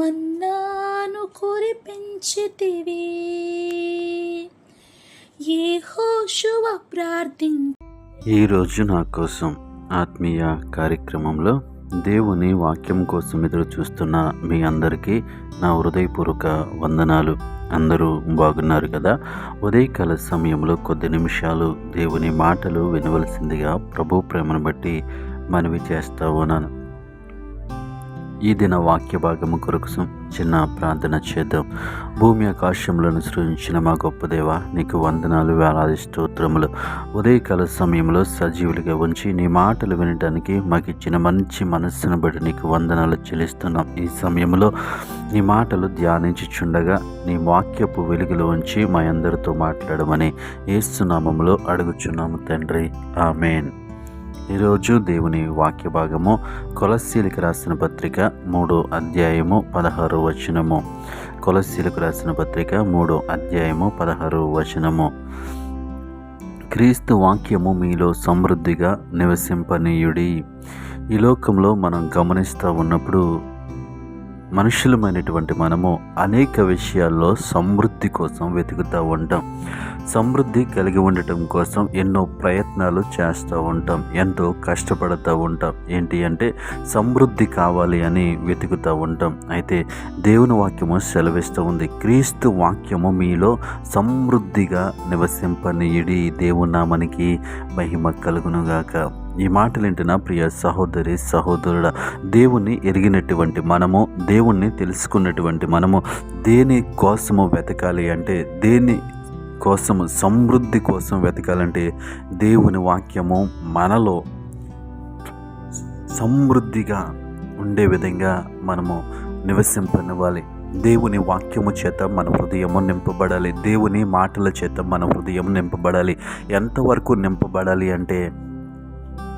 మన్నాను కురిపించితివి. ఏ హోషువ ప్రార్థిం ఈరోజు నా కోసం ఆత్మీయ కార్యక్రమంలో దేవుని వాక్యం కోసం ఎదురు చూస్తున్న మీ అందరికీ నా హృదయపూర్వక వందనాలు. అందరూ బాగున్నారు కదా? ఉదయకాల సమయంలో కొద్ది నిమిషాలు దేవుని మాటలు వినవలసిందిగా ప్రభు ప్రేమను బట్టి మనవి చేస్తా ఉన్నాను. ఈ దిన వాక్య భాగము కొరకు సం- చిన్న ప్రార్థన చేద్దాం. భూమి ఆకాశంలో సృజించిన మా గొప్ప దేవ నీకు వందనాలు వేలాది స్తోత్రములు. ఉదయకాల సమయంలో సజీవులుగా ఉంచి నీ మాటలు వినడానికి మాకు ఇచ్చిన మంచి మనస్సును బట్టి నీకు వందనాలు చెల్లిస్తున్నాం. ఈ సమయంలో నీ మాటలు ధ్యానించుచుండగా నీ వాక్యపు వెలుగులో ఉంచి మా అందరితో మాట్లాడమని ఏసునామములో అడుగుచున్నాము తండ్రి. ఆమెన్. ఈరోజు దేవుని వాక్య భాగము కొలస్సీలకు రాసిన పత్రిక మూడో అధ్యాయము పదహారు వచనము. కొలస్సీలకు రాసిన పత్రిక మూడో అధ్యాయము పదహారు వచనము. క్రీస్తు వాక్యము మీలో సమృద్ధిగా నివసింపనీయుడి. ఈ లోకంలో మనం గమనిస్తూ ఉన్నప్పుడు మనుషులమైనటువంటి మనము అనేక విషయాల్లో సమృద్ధి కోసం వెతుకుతూ ఉంటాం. సమృద్ధి కలిగి ఉండటం కోసం ఎన్నో ప్రయత్నాలు చేస్తూ ఉంటాం. ఎంతో కష్టపడుతూ ఉంటాం. ఏంటి అంటే సమృద్ధి కావాలి అని వెతుకుతూ ఉంటాం. అయితే దేవుని వాక్యము సెలవిస్తూ ఉంది. క్రీస్తు వాక్యము మీలో సమృద్ధిగా నివసింపనీయుడి దేవునామనికి మహిమ కలుగునుగాక. ఈ మాటలు వింటున్న ప్రియ సహోదరి సహోదరుడ దేవుణ్ణి ఎరిగినటువంటి మనము దేవుణ్ణి తెలుసుకున్నటువంటి మనము దేని కోసము వెతకాలి అంటే దేని కోసము సమృద్ధి కోసం వెతకాలంటే దేవుని వాక్యము మనలో సమృద్ధిగా ఉండే విధంగా మనము నివసింపనివ్వాలి. దేవుని వాక్యము చేత మన హృదయము నింపబడాలి. దేవుని మాటల చేత మన హృదయం నింపబడాలి. ఎంతవరకు నింపబడాలి అంటే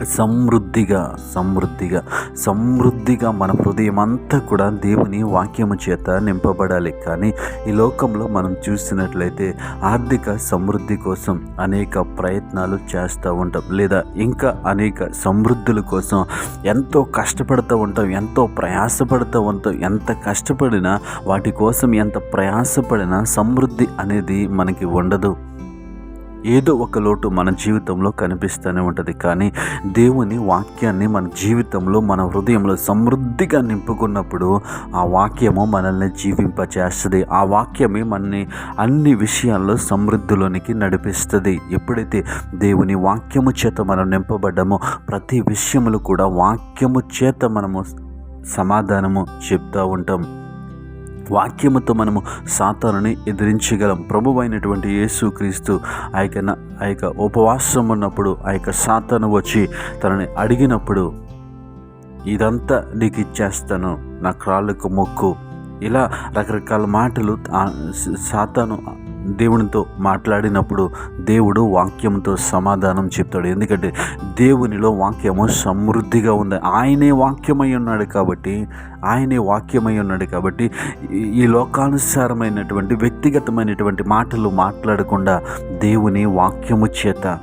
సమృద్ధిగా సమృద్ధిగా సమృద్ధిగా మన హృదయం అంతా కూడా దేవుని వాక్యము చేత నింపబడాలి. కానీ ఈ లోకంలో మనం చూసినట్లయితే ఆర్థిక సమృద్ధి కోసం అనేక ప్రయత్నాలు చేస్తూ ఉంటాం. లేదా ఇంకా అనేక సమృద్ధుల కోసం ఎంతో కష్టపడుతూ ఉంటాం ఎంతో ప్రయాసపడుతూ ఉంటాం. ఎంత కష్టపడినా వాటి కోసం ఎంత ప్రయాసపడినా సమృద్ధి అనేది మనకి ఉండదు. ఏదో ఒక లోటు మన జీవితంలో కనిపిస్తూనే ఉంటుంది. కానీ దేవుని వాక్యాన్ని మన జీవితంలో మన హృదయంలో సమృద్ధిగా నింపుకున్నప్పుడు ఆ వాక్యము మనల్ని జీవింపచేస్తుంది. ఆ వాక్యమే మనని అన్ని విషయాల్లో సమృద్ధిలోనికి నడిపిస్తుంది. ఎప్పుడైతే దేవుని వాక్యము చేత మనం నింపబడ్డామో ప్రతి విషయములు కూడా వాక్యము చేత మనము సమాధానము చెప్తూ ఉంటాం. వాక్యముతో మనము సాతానుని ఎదిరించగలం. ప్రభు అయినటువంటి యేసుక్రీస్తు ఆ యొక్క ఆ యొక్క ఉపవాసం ఉన్నప్పుడు ఆ యొక్క సాతాను వచ్చి తనని అడిగినప్పుడు ఇదంతా నీకు ఇచ్చేస్తాను నా క్రాళ్ళకు మొక్కు. ఇలా రకరకాల మాటలు సాతాను దేవునితో మాట్లాడినప్పుడు దేవుడు వాక్యంతో సమాధానం చెప్తాడు. ఎందుకంటే దేవునిలో వాక్యము సమృద్ధిగా ఉంది. ఆయనే వాక్యమై ఉన్నాడు కాబట్టి ఆయనే వాక్యమై ఉన్నాడు కాబట్టి ఈ- లోకానుసారమైనటువంటి వ్యక్తిగతమైనటువంటి మాటలు మాట్లాడకుండా దేవుని వాక్యము చేత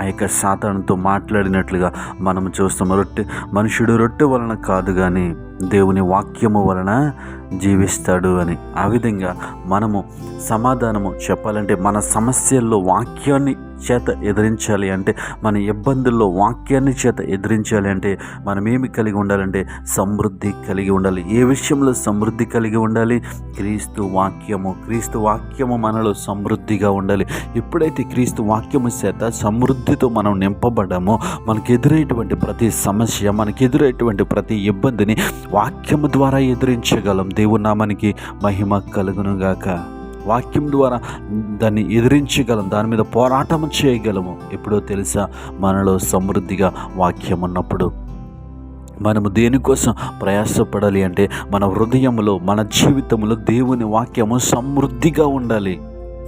ఆ యొక్క సాతానుతో మాట్లాడినట్లుగా మనం చూస్తాం రొట్టె మనుషుడు రొట్టె వలన కాదు కానీ దేవుని వాక్యము వలన జీవిస్తాడు అని. ఆ విధంగా మనము సమాధానము చెప్పాలంటే మన సమస్యల్లో వాక్యాన్ని చేత ఎదిరించాలి అంటే మన ఇబ్బందుల్లో వాక్యాన్ని చేత ఎదిరించాలి అంటే మనం ఏమి కలిగి ఉండాలంటే సమృద్ధి కలిగి ఉండాలి. ఏ విషయంలో సమృద్ధి కలిగి ఉండాలి? క్రీస్తు వాక్యము. క్రీస్తు వాక్యము మనలో సమృద్ధిగా ఉండాలి. ఎప్పుడైతే క్రీస్తు వాక్యము చేత సమృద్ధితో మనం నింపబడ్డామో మనకు ఎదురైనటువంటి ప్రతి సమస్య మనకు ఎదురైనటువంటి ప్రతి ఇబ్బందిని వాక్యము ద్వారా ఎదిరించగలం. దేవుని నామానికి మహిమ కలుగునుగాక. వాక్యం ద్వారా దాన్ని ఎదిరించగలం. దాని మీద పోరాటం చేయగలము. ఎప్పుడో తెలుసా? మనలో సమృద్ధిగా వాక్యం ఉన్నప్పుడు. మనము దేనికోసం ప్రయాసపడాలి అంటే మన హృదయంలో మన జీవితంలో దేవుని వాక్యము సమృద్ధిగా ఉండాలి.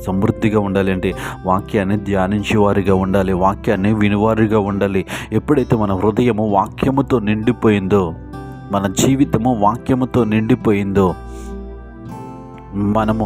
సమృద్ధిగా ఉండాలి అంటే వాక్యాన్ని ధ్యానించేవారిగా ఉండాలి. వాక్యాన్ని వినివారిగా ఉండాలి. ఎప్పుడైతే మన హృదయము వాక్యముతో నిండిపోయిందో మన జీవితము వాక్యముతో నిండిపోయిందో మనము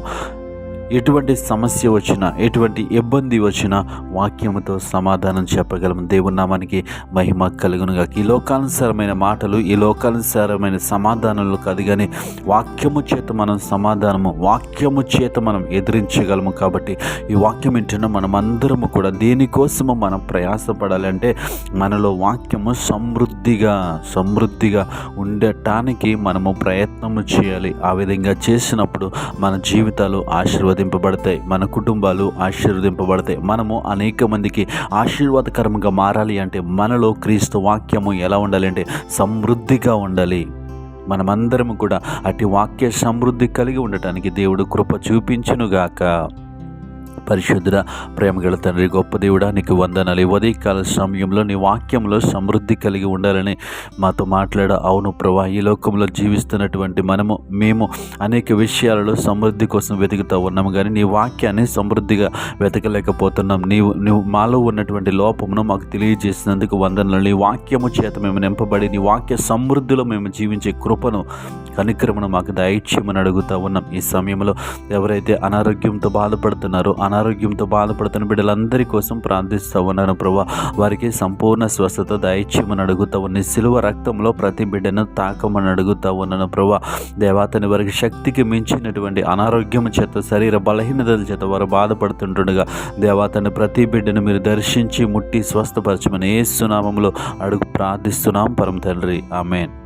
ఎటువంటి సమస్య వచ్చినా ఎటువంటి ఇబ్బంది వచ్చినా వాక్యముతో సమాధానం చెప్పగలం దేవుని నామానికి మహిమ కలుగునుగా ఈ లోకానుసారమైన మాటలు ఈ లోకానుసారమైన సమాధానాలు కాదు కానీ వాక్యము చేత మనం సమాధానము వాక్యము చేత మనం ఎదిరించగలము కాబట్టి ఈ వాక్యం ఏంటన్నా మనం అందరము కూడా దేనికోసము మనం ప్రయాసపడాలంటే మనలో వాక్యము సమృద్ధిగా సమృద్ధిగా ఉండటానికి మనము ప్రయత్నము చేయాలి. ఆ విధంగా చేసినప్పుడు మన జీవితాలు ఆశీర్వదింపబడతాయి. మన కుటుంబాలు ఆశీర్వదింపబడతాయి. మనము అనేక మందికి ఆశీర్వాదకరంగా మారాలి అంటే మనలో క్రీస్తు వాక్యము ఎలా ఉండాలి అంటే సమృద్ధిగా ఉండాలి. మనమందరము కూడా అటు వాక్య సమృద్ధి కలిగి ఉండటానికి దేవుడు కృప చూపించునుగాక. పరిశుద్ధ ప్రేమగల తండ్రి గొప్ప దేవుడా నీకు వందనాలు ఉదయకాల సమయంలో నీ వాక్యంలో సమృద్ధి కలిగి ఉండాలని మాతో మాట్లాడ. అవును ప్రభా ఈ లోకంలో జీవిస్తున్నటువంటి మనము మేము అనేక విషయాలలో సమృద్ధి కోసం వెతుకుతూ ఉన్నాము. కానీ నీ వాక్యాన్ని సమృద్ధిగా వెతకలేకపోతున్నాం. నీవు నువ్వు మాలో ఉన్నటువంటి లోపమును మాకు తెలియజేసినందుకు వందనలు. నీ వాక్యము చేత మేము నింపబడి నీ వాక్య సమృద్ధిలో మేము జీవించే కృపను కనిక్రమను మాకు దయచేయమని అడుగుతూ ఉన్నాం. ఈ సమయంలో ఎవరైతే అనారోగ్యంతో బాధపడుతున్నారో అనారోగ్యంతో బాధపడుతున్న బిడ్డలందరి కోసం ప్రార్థిస్తూ ఉన్నాను ప్రభా. వారికి సంపూర్ణ స్వస్థత దయచేయమని అడుగుతూ ఉన్న సిలువ రక్తంలో ప్రతి బిడ్డను తాకమని అడుగుతూ ఉన్నాను ప్రభా. దేవాతని వారికి శక్తికి మించినటువంటి అనారోగ్యం చేత శరీర బలహీనతల చేత వారు బాధపడుతుంటుండగా దేవాతని ప్రతి బిడ్డను మీరు దర్శించి ముట్టి స్వస్థపరచమని ఏ సునామంలో అడుగు ప్రార్థిస్తున్నాం పరమ తండ్రి. ఆమెన్.